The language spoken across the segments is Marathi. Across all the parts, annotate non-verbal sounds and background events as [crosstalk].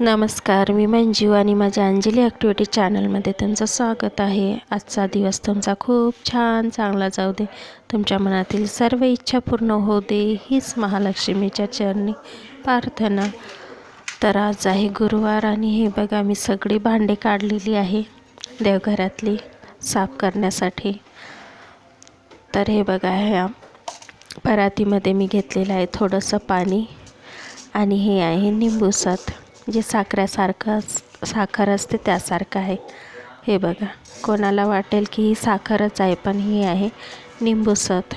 नमस्कार मी मंजू आणि माझ्या अंजली ॲक्टिव्हिटी चॅनलमध्ये तुमचं स्वागत आहे. आजचा दिवस तुमचा खूप छान चांगला जाऊ दे. तुमच्या मनातील सर्व इच्छा पूर्ण होऊ दे हीच महालक्ष्मीच्या चरणी प्रार्थना. तर आज आहे गुरुवार आणि हे बघा मी सगळी भांडे काढलेली आहे देवघरातली साफ करण्यासाठी. तर हे बघा ह्या परातीमध्ये मी घेतलेलं आहे थोडंसं पाणी आणि हे आहे निंबूसात. जे साखऱ्यासारखं साखर असते त्यासारखं आहे. हे बघा कोणाला वाटेल की ही साखरच आहे पण ही आहे निंबूसत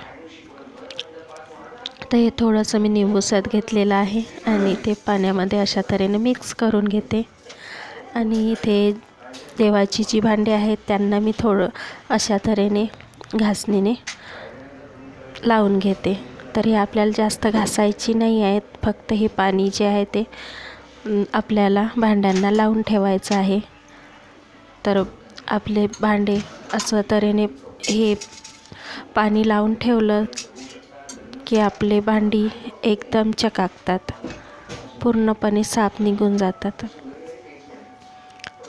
तर हे थोडंसं मी निंबूसत घेतलेलं आहे आणि ते पाण्यामध्ये अशा तऱ्हेने मिक्स करून घेते. आणि इथे देवाची जी भांडी आहेत त्यांना मी थोडं अशा तऱ्हेने घासणीने लावून घेते. तर हे आपल्याला जास्त घासायची नाही आहेत फक्त हे पाणी जे आहे ते आपल्याला भांड्यांना लावून ठेवायचं आहे. तर आपले भांडे असं तऱ्हेने हे पाणी लावून ठेवलं की आपले भांडी एकदम चकाकतात. पूर्णपणे साफ निघून जातात.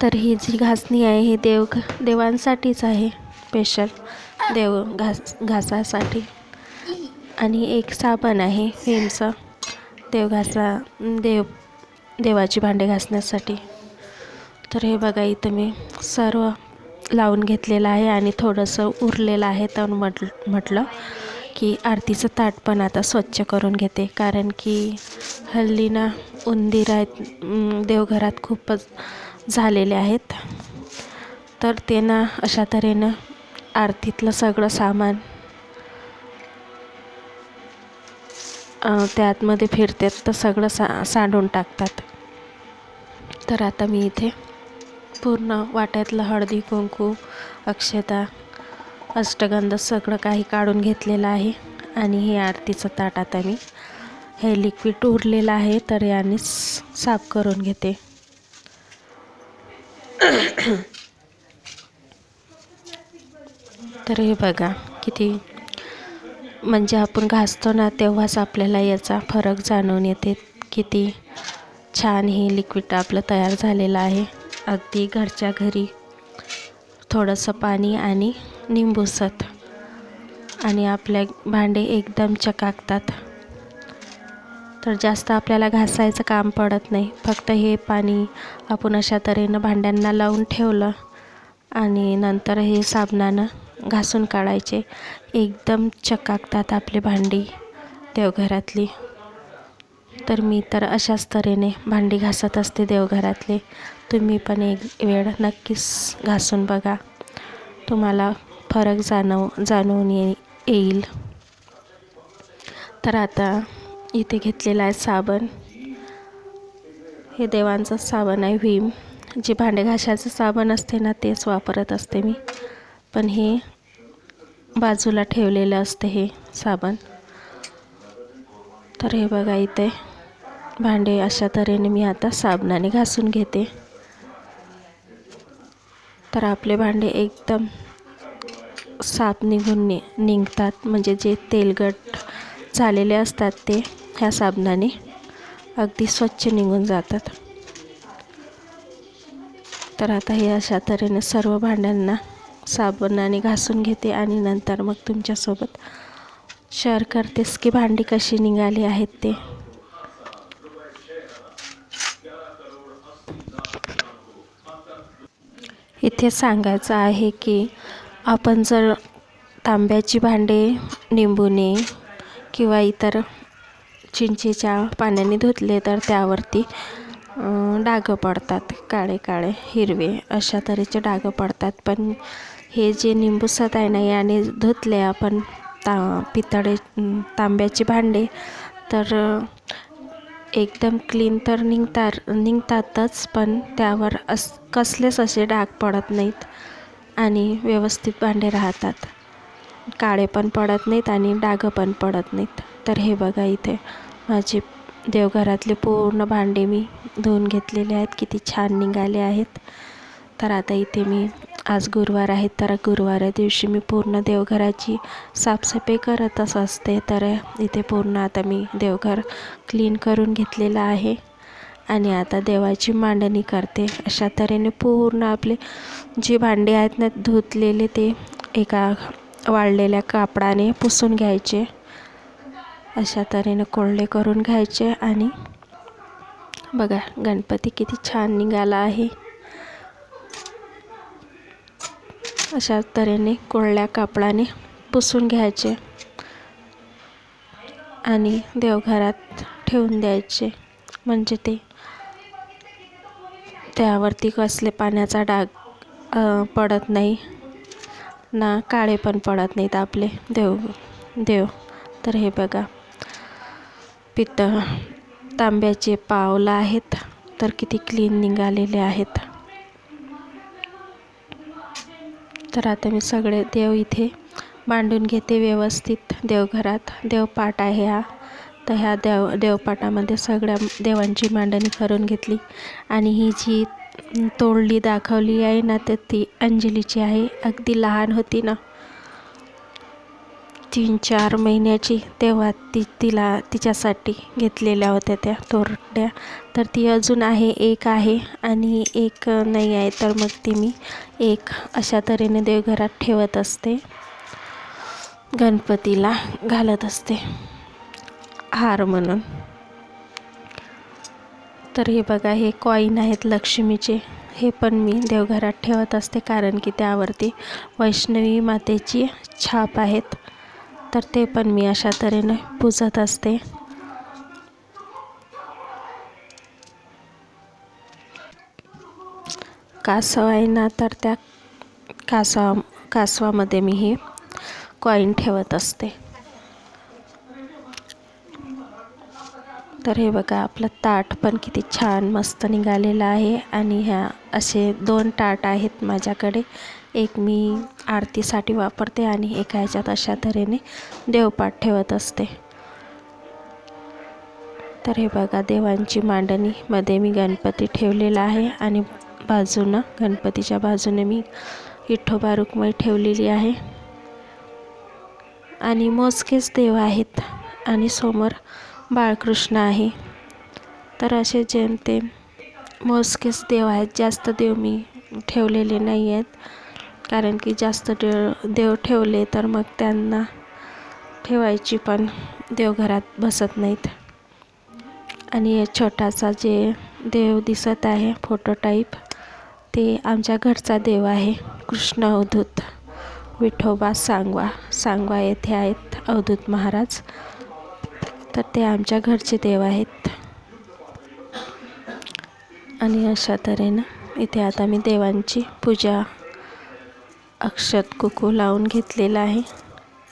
तर ही जी घासणी आहे ही देव देवांसाठीच आहे. स्पेशल देव घास घासासाठी. आणि एक साबण आहे विमचं देव घासा देव देवाची भांडे घासण्यासाठी. तर हे बघा इथं मी सर्व लावून घेतलेलं आहे आणि थोडंसं उरलेलं आहे. तर म्हट म्हटलं की आरतीचं ताट पण आता स्वच्छ करून घेते. कारण की हल्ली ना उंदीर आहेत देवघरात खूपच झालेले आहेत. तर ते ना अशा तऱ्हेनं आरतीतलं सगळं सामान त्या आतमध्ये फिरतात. तर सगळं सा सांडून टाकतात. तर आता मी इथे पूर्ण वाट्यातलं हळदी कुंकू अक्षता अष्टगंध सगळं काही काढून घेतलेलं आहे. आणि हे आरतीचं ताट आता मी हे लिक्विड उरलेलं आहे तर याने साफ करून घेते. [coughs] तर हे बघा किती म्हणजे आपण घासतो ना तेव्हाच आपल्याला याचा फरक जाणून येते किती छान हे लिक्विड आपलं तयार झालेलं आहे. अगदी घरच्या घरी. थोडंसं पाणी आणि निंबूसत आणि आपल्या भांडे एकदम चकाकतात. तर जास्त आपल्याला घासायचं काम पडत नाही. फक्त हे पाणी आपण अशा तऱ्हेनं भांड्यांना लावून ठेवलं आणि नंतर हे साबणानं घासून काढायचे. एकदम चकाकतात आपली भांडी देवघरातली. तर मी तर अशाच तऱ्हेने भांडी घासत असते देवघरातले. तुम्ही पण एक वेळ नक्कीच घासून बघा. तुम्हाला फरक जाणव जाणवून ये येईल. तर आता इथे घेतलेला आहे साबण. हे देवांचं साबण आहे व्हीम जे भांडे घासायचं साबण असते ना तेच वापरत असते मी. पण हे बाजूला ठेवलेलं असते हे साबण. तर हे बघा इथे. भांडे अशा तऱ्हेने मी आता साबणाने घासून घेते. तर आपले भांडे एकदम साफ निघून नि निघतात. म्हणजे जे तेलगट झालेले असतात ते ह्या साबणाने अगदी स्वच्छ निघून जातात. तर आता हे अशा तऱ्हेने सर्व भांड्यांना साबणाने घासून घेते आणि नंतर मग तुमच्यासोबत शेअर करतेस की भांडी कशी निघाली आहेत ते. इथे सांगायचं आहे की आपण जर तांब्याची भांडे निंबूने किंवा इतर चिंचेच्या पाण्याने धुतले तर त्यावरती डागं पडतात काळे काळे हिरवे अशा तऱ्हेचे डागं पडतात. पण हे जे निंबूसत आहे ना याने धुतले आपण ता पितळे तांब्याचे भांडे तर एकदम क्लीन तर निघतात निघतातच पण त्यावर अस कसलेच असे डाग पडत नाहीत आणि व्यवस्थित भांडे राहतात. काळे पण पडत नाहीत आणि डागं पण पडत नाहीत. तर हे बघा इथे माझे देवघरातले पूर्ण भांडे मी धुवून घेतलेले आहेत. किती छान निघाले आहेत. तर आता इथे मी आज गुरुवार आहे तर गुरुवार दिवशी मी पूर्ण देवघराची साफसफाई करतच असते. तर इथे पूर्ण आता मी देवघर क्लीन करून घेतलेलं आहे आणि आता देवाची मांडणी करते. अशा तऱ्हेने पूर्ण आपले जे भांडी आहेत ना धुतलेले ते एका वाळलेल्या कापडाने पुसून घ्यायचे. अशा तऱ्हेने कोरडे करून घ्यायचे आणि बघा गणपती किती छान निघाला आहे. अशा तऱ्हेने कोरड्या कापडाने पुसून घ्यायचे आणि देवघरात ठेवून द्यायचे. म्हणजे ते त्यावरती कसले पाण्याचा डाग पडत नाही. ना काळे पण पडत नाहीत आपले देव देव. तर हे बघा पित्त तांब्याचे पावलं आहेत. तर किती क्लीन निघालेले आहेत. तर आता मी सगळे देव इथे मांडून घेते व्यवस्थित देवघरात. देवपाट आहे हा. तर ह्या देव देवपाटामध्ये सगळ्या देवांची मांडणी करून घेतली. आणि ही जी तोडली दाखवली आहे ना तर ती अंजलीची आहे. अगदी लहान होती ना. तीन चार महिन्याची तेव्हा ती तिला तिच्यासाठी घेतलेल्या होत्या त्या तोरड्या. तर ती अजून आहे एक आहे आणि एक नाही आहे. तर मग ती मी एक अशा तऱ्हेने देवघरात ठेवत असते. गणपतीला घालत असते. हार म्हणून. तर हे बघा हे कॉईन आहेत लक्ष्मीचे. हे पण मी देवघरात ठेवत असते कारण की त्यावरती वैष्णवी मातेची छाप आहेत. तर ते पण मी अशा तऱ्हेने पुजत असते. कासव आहे ना तर त्या कासवा कासवामध्ये मी हे कॉईन ठेवत असते. तर हे बघा आपलं ताट पण किती छान मस्त निघालेलं आहे. आणि ह्या असे दोन ताट आहेत माझ्याकडे. एक मी आरतीसाठी वापरते आणि एका ह्याच्यात अशा तऱ्हेने देवपाठ ठेवत असते. तर हे बघा देवांची मांडणीमध्ये मी गणपती ठेवलेला आहे आणि बाजूनं गणपतीच्या बाजूने मी विठोबा रुक्मई ठेवलेली आहे. आणि मोजकेच देव आहेत आणि समोर बाळकृष्ण आहे. तर असे जेमतेम मोजकेच देव आहेत जास्त देव मी ठेवलेले नाही आहेत. कारण की जास्त देव देव ठेवले तर मग त्यांना ठेवायची पण देवघरात बसत नाहीत. आणि छोटासा जे देव दिसत आहे फोटो टाईप ते आमच्या घरचा देव आहे. कृष्ण अवधूत विठोबा सांगवा सांगवा येथे आहेत अवधूत महाराज. तर ते आमच्या घरचे देव आहेत. आणि अशा तऱ्हेनं इथे आता मी देवांची पूजा अक्षत कुकू लावून घेतलेला आहे.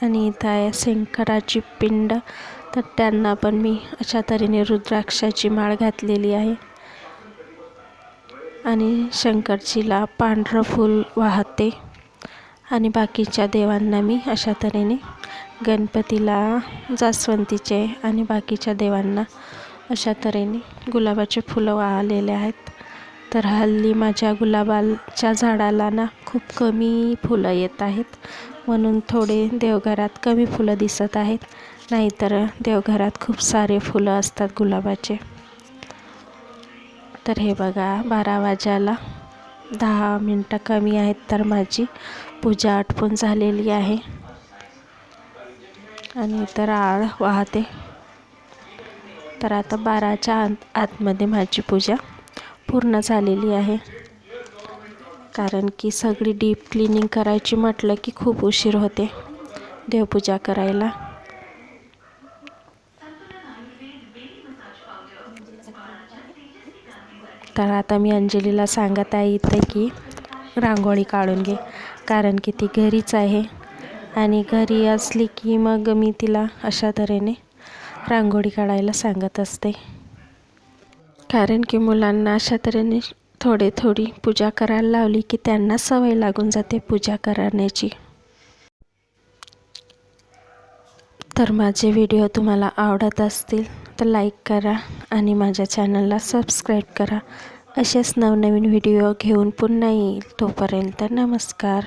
आणि इथं आहे शंकराची पिंड. तर त्यांना पण मी अशा तऱ्हेने रुद्राक्षाची माळ घातलेली आहे. आणि शंकरजीला पांढरं फूल वाहते. आणि बाकीच्या देवांना मी अशा तऱ्हेने गणपतीला जास्वंतीचे आणि बाकीच्या देवांना अशा तऱ्हेने गुलाबाचे फुलं वाहलेले आहेत. तर हल्ली माझ्या गुलाबाच्या झाडाला ना खूप कमी फुलं येत आहेत. म्हणून थोडे देवघरात कमी फुलं दिसत आहेत. नाहीतर देवघरात खूप सारे फुलं असतात गुलाबाचे. तर हे बघा बारा वाजायला दहा मिनटं कमी आहेत तर माझी पूजा आटपून झालेली आहे. आणि तर आळ वाहते. तर आता बाराच्या आत आतमध्ये माझी पूजा. पूर्ण झालेली आहे. कारण की सगळी डीप क्लिनिंग करायची म्हटलं की खूप उशीर होते देवपूजा करायला. तर आता मी अंजलीला सांगत आहे इथे की रांगोळी काढून घे. कारण की ती घरीच आहे. आणि घरी असली की मग मी तिला अशा तऱ्हेने रांगोळी काढायला सांगत असते. कारण की मुलांना अशा तऱ्हेने थोडे थोडी पूजा करायला लावली की त्यांना सवय लागून जाते पूजा करण्याची. तर माझे व्हिडिओ तुम्हाला आवडत असतील तर लाईक करा आणि माझ्या चॅनलला सबस्क्राईब करा. असेच नवनवीन व्हिडिओ घेऊन पुन्हा येईल तोपर्यंत नमस्कार.